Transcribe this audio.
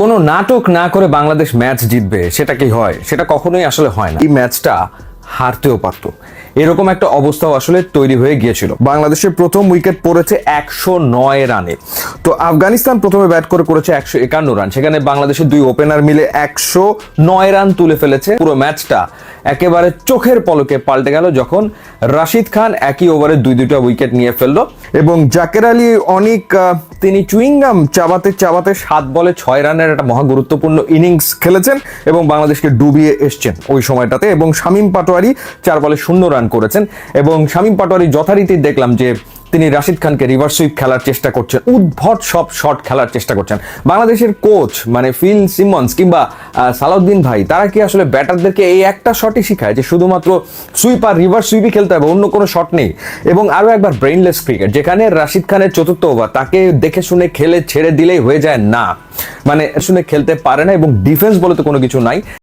কোনো নাটক না করে বাংলাদেশ ম্যাচ জিতবে, সেটা কি হয়? সেটা কখনোই আসলে হয় না। এই ম্যাচটা হারতেও পারতো। এরকম একটা অবস্থাও আসলে তৈরি হয়ে গিয়েছিল। বাংলাদেশের প্রথম উইকেট পড়েছে একশো নয় রানে। তো আফগানিস্তান প্রথমে ব্যাট করে করেছে একশো একান্ন রান। সেখানে বাংলাদেশের দুই ওপেনার মিলে একশো নয় রান তুলে ফেলেছে। পুরো ম্যাচটা একেবারে চোখের পলকে পাল্টে গেল যখন রাশিদ খান একই ওভারে দুই দুইটা উইকেট নিয়ে ফেলল। এবং জাকের আলী অনেক তিনি চুইংগাম চাবাতে চাবাতে সাত বলে ছয় রানের একটা মহা গুরুত্বপূর্ণ ইনিংস খেলেছেন এবং বাংলাদেশকে ডুবিয়ে এসছেন ওই সময়টাতে। এবং শামীম পাটোয়ারি চার বলে শূন্য রান করেছেন এবং শামীম পাটোয়ারি যথারীতি দেখলাম যে তিনি রাশিদ খানকে রিভার্স সুইপ খেলার চেষ্টা করছেন, উদ্ভট সব শট খেলার চেষ্টা করছেন। বাংলাদেশের কোচ মানে ফিল সিমন্স কিংবা সালাউদ্দিন ভাই, তারা কি আসলে ব্যাটারদেরকে এই একটা শটই শিখায় যে শুধুমাত্র সুইপ আর রিভার্স সুইপই খেলতে হবে, অন্য কোনো শট নেই? এবং আরও একবার ব্রেইনলেস ক্রিকেট যেখানে রাশিদ খানের চতুর্থ ওভার তাকে দেখে শুনে খেলে ছেড়ে দিলেই হয়ে যায় না। মানে শুনে খেলতে পারে না এবং ডিফেন্স বলে তো কোনো কিছু নাই।